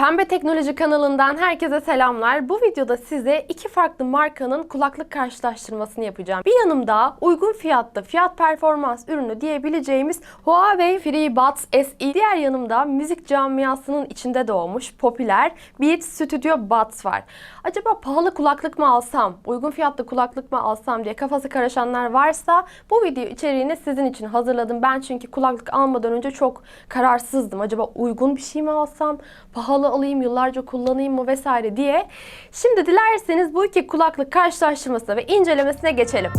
Pembe Teknoloji kanalından herkese selamlar. Bu videoda size iki farklı markanın kulaklık karşılaştırmasını yapacağım. Bir yanımda uygun fiyatta fiyat performans ürünü diyebileceğimiz Huawei FreeBuds SE. Diğer yanımda müzik camiasının içinde doğmuş popüler Beats Studio Buds var. Acaba pahalı kulaklık mı alsam, uygun fiyatlı kulaklık mı alsam diye kafası karışanlar varsa bu video içeriğini sizin için hazırladım. Ben çünkü kulaklık almadan önce çok kararsızdım. Acaba uygun bir şey mi alsam, pahalı alayım, yıllarca kullanayım mı vesaire diye. Şimdi dilerseniz bu iki kulaklık karşılaştırmasına ve incelemesine geçelim.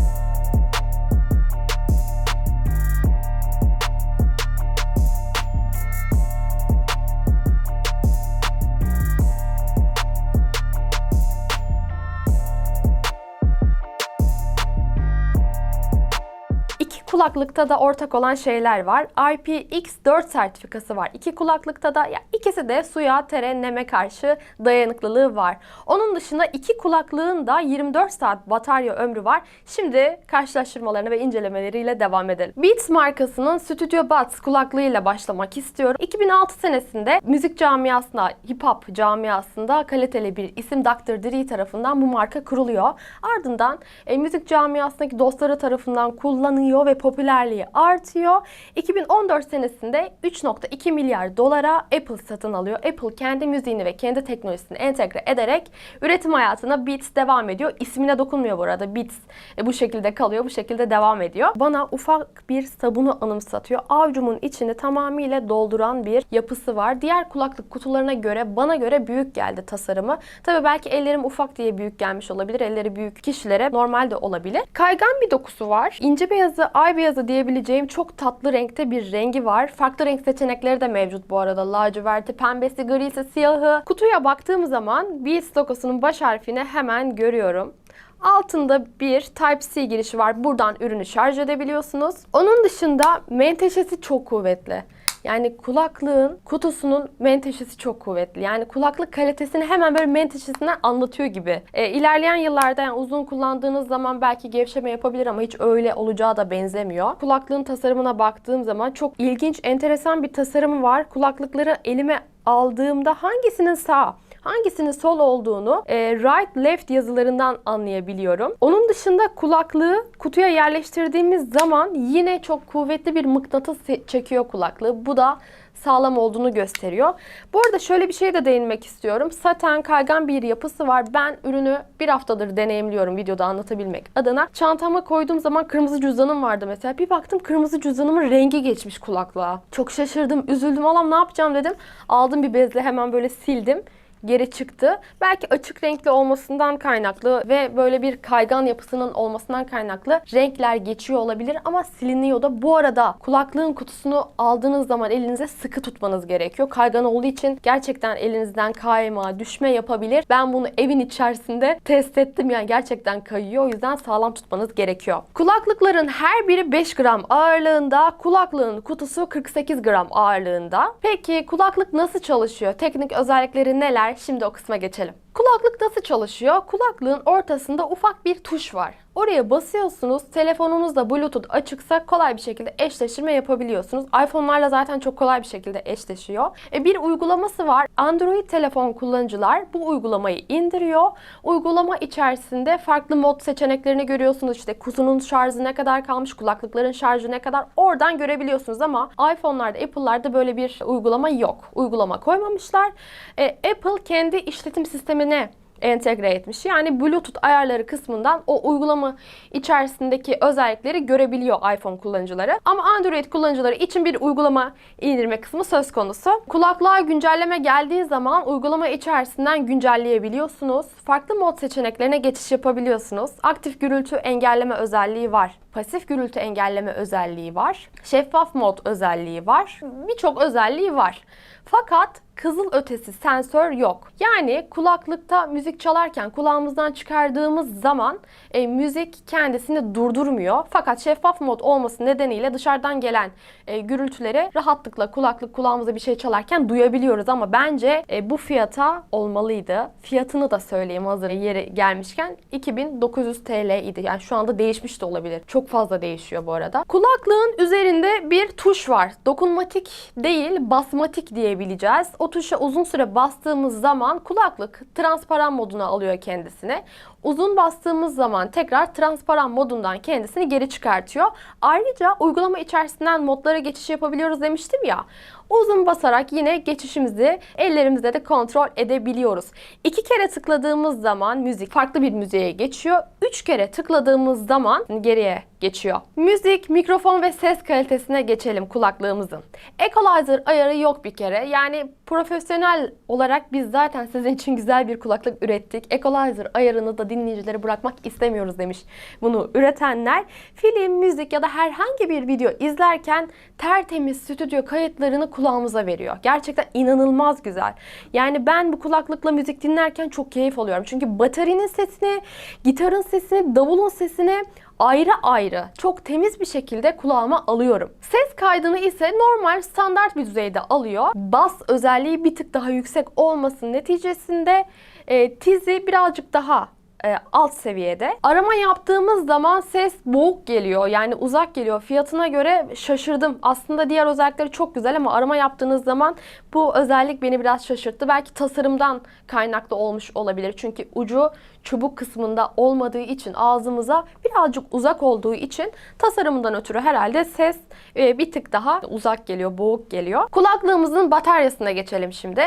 Kulaklıkta da ortak olan şeyler var. IPX4 sertifikası var. İki kulaklıkta da ya ikisi de suya, tere, neme karşı dayanıklılığı var. Onun dışında iki kulaklığın da 24 saat batarya ömrü var. Şimdi karşılaştırmalarına ve incelemeleriyle devam edelim. Beats markasının Studio Buds kulaklığıyla başlamak istiyorum. 2006 senesinde müzik camiasında, hip hop camiasında kaliteli bir isim Dr. Dre tarafından bu marka kuruluyor. Ardından e, müzik camiasındaki dostları tarafından kullanıyor ve popülerliği artıyor. 2014 senesinde 3.2 milyar dolara Apple satın alıyor. Apple kendi müziğini ve kendi teknolojisini entegre ederek üretim hayatına Beats devam ediyor. İsmine dokunmuyor bu arada. Beats e, bu şekilde kalıyor, bu şekilde devam ediyor. Bana ufak bir sabunu anımsatıyor. Avcumun içini tamamıyla dolduran bir yapısı var. Diğer kulaklık kutularına göre bana göre büyük geldi tasarımı. Tabii belki ellerim ufak diye büyük gelmiş olabilir. Elleri büyük kişilere normal de olabilir. Kaygan bir dokusu var. İnce beyazı, ay beyazı diyebileceğim çok tatlı renkte bir rengi var. Farklı renk seçenekleri de mevcut bu arada. Laciverti, pembesi, grisi, siyahı. Kutuya baktığım zaman Beats logosunun baş harfini hemen görüyorum. Altında bir Type-C girişi var. Buradan ürünü şarj edebiliyorsunuz. Onun dışında menteşesi çok kuvvetli. Yani kulaklığın kutusunun menteşesi çok kuvvetli. Yani kulaklık kalitesini hemen böyle menteşesinden anlatıyor gibi. E, ilerleyen yıllarda yani uzun kullandığınız zaman belki gevşeme yapabilir ama hiç öyle olacağı da benzemiyor. Kulaklığın tasarımına baktığım zaman çok ilginç, enteresan bir tasarımı var. Kulaklıkları elime aldığımda hangisinin sağ, hangisinin sol olduğunu e, right left yazılarından anlayabiliyorum. Onun dışında kulaklığı kutuya yerleştirdiğimiz zaman yine çok kuvvetli bir mıknatıs çekiyor kulaklığı. Bu da sağlam olduğunu gösteriyor. Bu arada şöyle bir şeye de değinmek istiyorum. Saten kaygan bir yapısı var. Ben ürünü bir haftadır deneyimliyorum videoda anlatabilmek adına. Çantama koyduğum zaman kırmızı cüzdanım vardı mesela. Bir baktım kırmızı cüzdanımın rengi geçmiş kulaklığa. Çok şaşırdım, üzüldüm. Allah'ım ne yapacağım dedim. Aldım bir bezle hemen böyle sildim geri çıktı. Belki açık renkli olmasından kaynaklı ve böyle bir kaygan yapısının olmasından kaynaklı renkler geçiyor olabilir ama siliniyor da. Bu arada kulaklığın kutusunu aldığınız zaman elinize sıkı tutmanız gerekiyor. Kaygan olduğu için gerçekten elinizden kayma, düşme yapabilir. Ben bunu evin içerisinde test ettim yani gerçekten kayıyor. O yüzden sağlam tutmanız gerekiyor. Kulaklıkların her biri 5 gram ağırlığında, kulaklığın kutusu 48 gram ağırlığında. Peki kulaklık nasıl çalışıyor? Teknik özellikleri neler? Şimdi o kısma geçelim. Kulaklık nasıl çalışıyor? Kulaklığın ortasında ufak bir tuş var. Oraya basıyorsunuz. Telefonunuzda Bluetooth açıksa kolay bir şekilde eşleştirme yapabiliyorsunuz. iPhone'larla zaten çok kolay bir şekilde eşleşiyor. E, bir uygulaması var. Android telefon kullanıcılar bu uygulamayı indiriyor. Uygulama içerisinde farklı mod seçeneklerini görüyorsunuz. İşte kutunun şarjı ne kadar kalmış, kulaklıkların şarjı ne kadar oradan görebiliyorsunuz ama iPhone'larda, Apple'larda böyle bir uygulama yok. Uygulama koymamışlar. E, Apple kendi işletim sistemine entegre etmiş. Yani Bluetooth ayarları kısmından o uygulama içerisindeki özellikleri görebiliyor iPhone kullanıcıları. Ama Android kullanıcıları için bir uygulama indirme kısmı söz konusu. Kulaklığa güncelleme geldiği zaman uygulama içerisinden güncelleyebiliyorsunuz. Farklı mod seçeneklerine geçiş yapabiliyorsunuz. Aktif gürültü engelleme özelliği var. Pasif gürültü engelleme özelliği var. Şeffaf mod özelliği var. Birçok özelliği var. Fakat kızıl ötesi sensör yok. Yani kulaklıkta müzik çalarken kulağımızdan çıkardığımız zaman e, müzik kendisini durdurmuyor. Fakat şeffaf mod olması nedeniyle dışarıdan gelen e, gürültüleri rahatlıkla kulaklık kulağımıza bir şey çalarken duyabiliyoruz ama bence e, bu fiyata olmalıydı. Fiyatını da söyleyeyim hazır yeri gelmişken 2900 TL idi. Yani şu anda değişmiş de olabilir. Çok fazla değişiyor bu arada. Kulaklığın üzerinde bir tuş var. Dokunmatik değil, basmatik diyebileceğiz. O tuşa uzun süre bastığımız zaman kulaklık transparan moduna alıyor kendisini. Uzun bastığımız zaman tekrar transparan modundan kendisini geri çıkartıyor. Ayrıca uygulama içerisinden modlara geçiş yapabiliyoruz demiştim ya. Uzun basarak yine geçişimizi ellerimizde de kontrol edebiliyoruz. İki kere tıkladığımız zaman müzik farklı bir müziğe geçiyor. Üç kere tıkladığımız zaman geriye geçiyor. Müzik, mikrofon ve ses kalitesine geçelim kulaklığımızın. Equalizer ayarı yok bir kere. Yani profesyonel olarak biz zaten sizin için güzel bir kulaklık ürettik. Equalizer ayarını da dinleyicilere bırakmak istemiyoruz demiş bunu üretenler. Film, müzik ya da herhangi bir video izlerken tertemiz stüdyo kayıtlarını kulağımıza veriyor. Gerçekten inanılmaz güzel. Yani ben bu kulaklıkla müzik dinlerken çok keyif alıyorum. Çünkü baterinin sesini, gitarın sesini, davulun sesini ayrı ayrı çok temiz bir şekilde kulağıma alıyorum. Ses kaydını ise normal standart bir düzeyde alıyor. Bas özelliği bir tık daha yüksek olmasının neticesinde e, tizi birazcık daha e, alt seviyede. Arama yaptığımız zaman ses boğuk geliyor. Yani uzak geliyor. Fiyatına göre şaşırdım. Aslında diğer özellikleri çok güzel ama arama yaptığınız zaman bu özellik beni biraz şaşırttı. Belki tasarımdan kaynaklı olmuş olabilir. Çünkü ucu çubuk kısmında olmadığı için ağzımıza birazcık uzak olduğu için tasarımından ötürü herhalde ses e, bir tık daha uzak geliyor, boğuk geliyor. Kulaklığımızın bataryasına geçelim şimdi.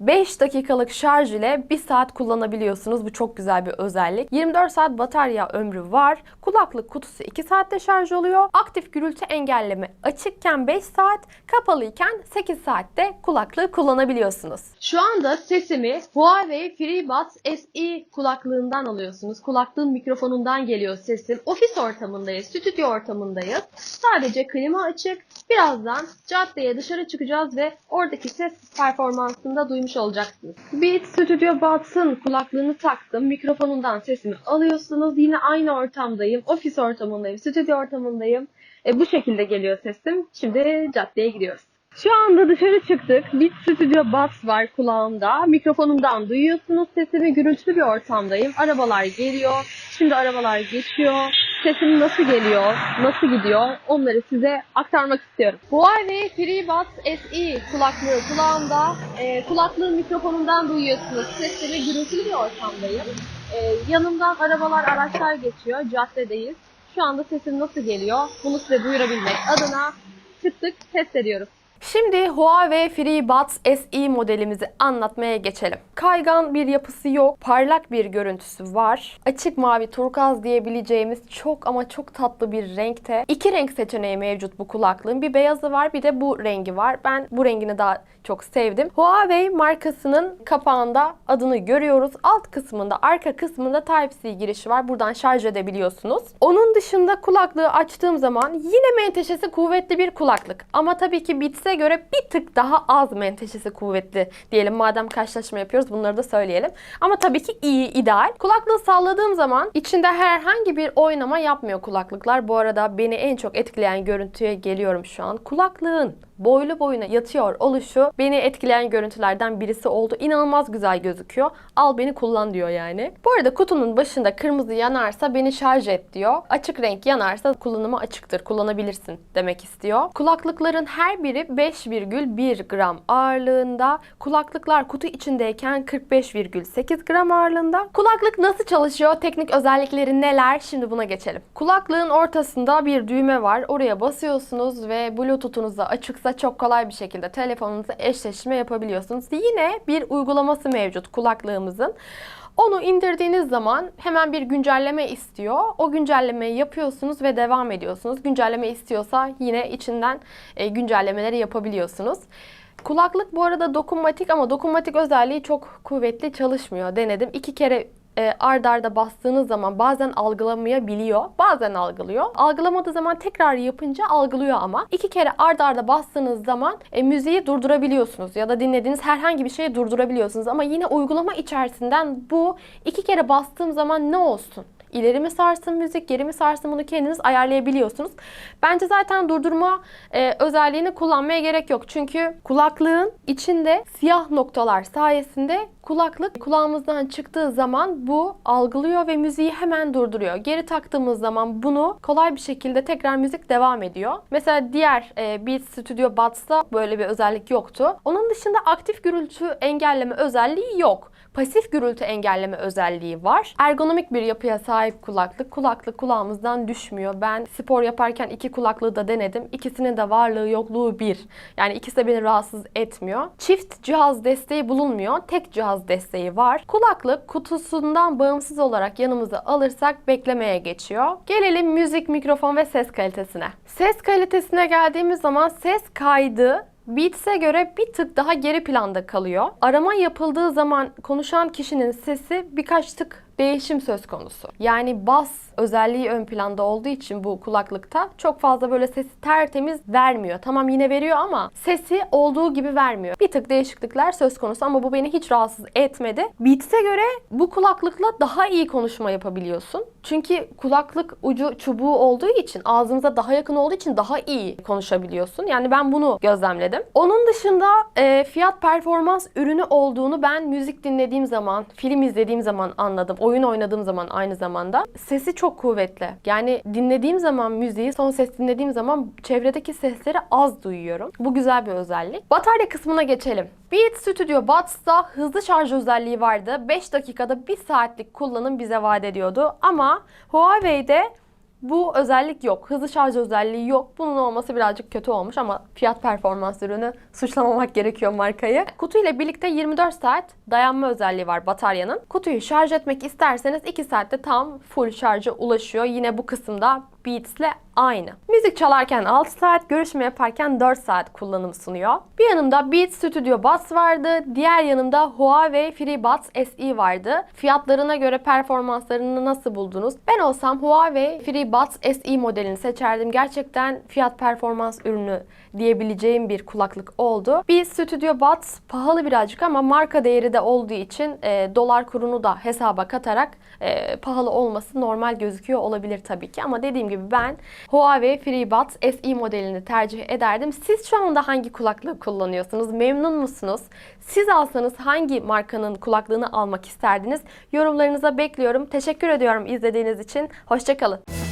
5 dakikalık şarj ile 1 saat kullanabiliyorsunuz. Bu çok güzel bir özellik. 24 saat batarya ömrü var. Kulaklık kutusu 2 saatte şarj oluyor. Aktif gürültü engelleme açıkken 5 saat, kapalıyken 8 saatte kulaklığı kullanabiliyorsunuz. Şu anda sesimi Huawei FreeBuds SE kulaklığından alıyorsunuz. Kulaklığın mikrofonundan geliyor sesim. Ofis ortamındayız, stüdyo ortamındayız. Sadece klima açık. Birazdan caddeye dışarı çıkacağız ve oradaki ses performansını da duymuş olacaksınız. Beat Studio Buds'ın kulaklığını taktım. Mikrofonundan sesimi alıyorsunuz. Yine aynı ortamdayım. Ofis ortamındayım, stüdyo ortamındayım. E, bu şekilde geliyor sesim. Şimdi caddeye gidiyoruz. Şu anda dışarı çıktık. Beat Studio Buds var kulağımda. Mikrofonumdan duyuyorsunuz sesimi. Gürültülü bir ortamdayım. Arabalar geliyor. Şimdi arabalar geçiyor. Sesim nasıl geliyor, nasıl gidiyor onları size aktarmak istiyorum. Huawei FreeBuds SE kulaklığı kulağımda. Ee, kulaklığın mikrofonundan duyuyorsunuz. Sesimi gürültülü bir ortamdayım. Ee, yanımdan arabalar, araçlar geçiyor. Caddedeyiz. Şu anda sesim nasıl geliyor? Bunu size duyurabilmek adına çıktık, test ediyoruz. Şimdi Huawei FreeBuds SE modelimizi anlatmaya geçelim. Kaygan bir yapısı yok, parlak bir görüntüsü var. Açık mavi turkuaz diyebileceğimiz çok ama çok tatlı bir renkte. İki renk seçeneği mevcut bu kulaklığın. Bir beyazı var bir de bu rengi var. Ben bu rengini daha çok sevdim. Huawei markasının kapağında adını görüyoruz. Alt kısmında, arka kısmında Type-C girişi var. Buradan şarj edebiliyorsunuz. Onun dışında kulaklığı açtığım zaman yine menteşesi kuvvetli bir kulaklık. Ama tabii ki Beats'e göre bir tık daha az menteşesi kuvvetli diyelim. Madem karşılaşma yapıyoruz bunları da söyleyelim. Ama tabii ki iyi, ideal. Kulaklığı salladığım zaman içinde herhangi bir oynama yapmıyor kulaklıklar. Bu arada beni en çok etkileyen görüntüye geliyorum şu an. Kulaklığın boylu boyuna yatıyor oluşu beni etkileyen görüntülerden birisi oldu. İnanılmaz güzel gözüküyor. Al beni kullan diyor yani. Bu arada kutunun başında kırmızı yanarsa beni şarj et diyor. Açık renk yanarsa kullanıma açıktır. Kullanabilirsin demek istiyor. Kulaklıkların her biri 5,1 gram ağırlığında. Kulaklıklar kutu içindeyken 45,8 gram ağırlığında. Kulaklık nasıl çalışıyor? Teknik özellikleri neler? Şimdi buna geçelim. Kulaklığın ortasında bir düğme var. Oraya basıyorsunuz ve Bluetooth'unuz da açıksa çok kolay bir şekilde telefonunuza eşleşme yapabiliyorsunuz. Yine bir uygulaması mevcut kulaklığımızın. Onu indirdiğiniz zaman hemen bir güncelleme istiyor. O güncellemeyi yapıyorsunuz ve devam ediyorsunuz. Güncelleme istiyorsa yine içinden e, güncellemeleri yapabiliyorsunuz. Kulaklık bu arada dokunmatik ama dokunmatik özelliği çok kuvvetli çalışmıyor. Denedim. iki kere e, ard arda bastığınız zaman bazen algılamayabiliyor. Bazen algılıyor. Algılamadığı zaman tekrar yapınca algılıyor ama. iki kere ard arda bastığınız zaman e, müziği durdurabiliyorsunuz ya da dinlediğiniz herhangi bir şeyi durdurabiliyorsunuz. Ama yine uygulama içerisinden bu iki kere bastığım zaman ne olsun? İleri mi sarsın müzik, geri mi sarsın bunu kendiniz ayarlayabiliyorsunuz. Bence zaten durdurma e, özelliğini kullanmaya gerek yok. Çünkü kulaklığın içinde siyah noktalar sayesinde kulaklık kulağımızdan çıktığı zaman bu algılıyor ve müziği hemen durduruyor. Geri taktığımız zaman bunu kolay bir şekilde tekrar müzik devam ediyor. Mesela diğer e, Beats Studio Buds'ta böyle bir özellik yoktu. Onun dışında aktif gürültü engelleme özelliği yok pasif gürültü engelleme özelliği var. Ergonomik bir yapıya sahip kulaklık. Kulaklık kulağımızdan düşmüyor. Ben spor yaparken iki kulaklığı da denedim. İkisinin de varlığı yokluğu bir. Yani ikisi de beni rahatsız etmiyor. Çift cihaz desteği bulunmuyor. Tek cihaz desteği var. Kulaklık kutusundan bağımsız olarak yanımıza alırsak beklemeye geçiyor. Gelelim müzik, mikrofon ve ses kalitesine. Ses kalitesine geldiğimiz zaman ses kaydı Beats'e göre bir tık daha geri planda kalıyor. Arama yapıldığı zaman konuşan kişinin sesi birkaç tık değişim söz konusu. Yani bas özelliği ön planda olduğu için bu kulaklıkta çok fazla böyle sesi tertemiz vermiyor. Tamam yine veriyor ama sesi olduğu gibi vermiyor. Bir tık değişiklikler söz konusu ama bu beni hiç rahatsız etmedi. Beats'e göre bu kulaklıkla daha iyi konuşma yapabiliyorsun. Çünkü kulaklık ucu çubuğu olduğu için ağzımıza daha yakın olduğu için daha iyi konuşabiliyorsun. Yani ben bunu gözlemledim. Onun dışında e, fiyat performans ürünü olduğunu ben müzik dinlediğim zaman, film izlediğim zaman anladım. Oyun oynadığım zaman aynı zamanda. Sesi çok kuvvetli. Yani dinlediğim zaman müziği, son ses dinlediğim zaman çevredeki sesleri az duyuyorum. Bu güzel bir özellik. Batarya kısmına geçelim. Beats Studio Buds'ta hızlı şarj özelliği vardı. 5 dakikada 1 saatlik kullanım bize vaat ediyordu. Ama Huawei'de bu özellik yok. Hızlı şarj özelliği yok. Bunun olması birazcık kötü olmuş ama fiyat performans ürünü suçlamamak gerekiyor markayı. Kutu ile birlikte 24 saat dayanma özelliği var bataryanın. Kutuyu şarj etmek isterseniz 2 saatte tam full şarja ulaşıyor. Yine bu kısımda Beats ile aynı. Müzik çalarken 6 saat, görüşme yaparken 4 saat kullanım sunuyor. Bir yanımda Beats Studio Buds vardı, diğer yanımda Huawei FreeBuds SE vardı. Fiyatlarına göre performanslarını nasıl buldunuz? Ben olsam Huawei FreeBuds SE modelini seçerdim. Gerçekten fiyat performans ürünü diyebileceğim bir kulaklık oldu. Beats Studio Buds pahalı birazcık ama marka değeri de olduğu için e, dolar kurunu da hesaba katarak e, pahalı olması normal gözüküyor olabilir tabii ki. Ama dediğim gibi ben Huawei FreeBuds SE modelini tercih ederdim. Siz şu anda hangi kulaklığı kullanıyorsunuz? Memnun musunuz? Siz alsanız hangi markanın kulaklığını almak isterdiniz? Yorumlarınıza bekliyorum. Teşekkür ediyorum izlediğiniz için. Hoşçakalın.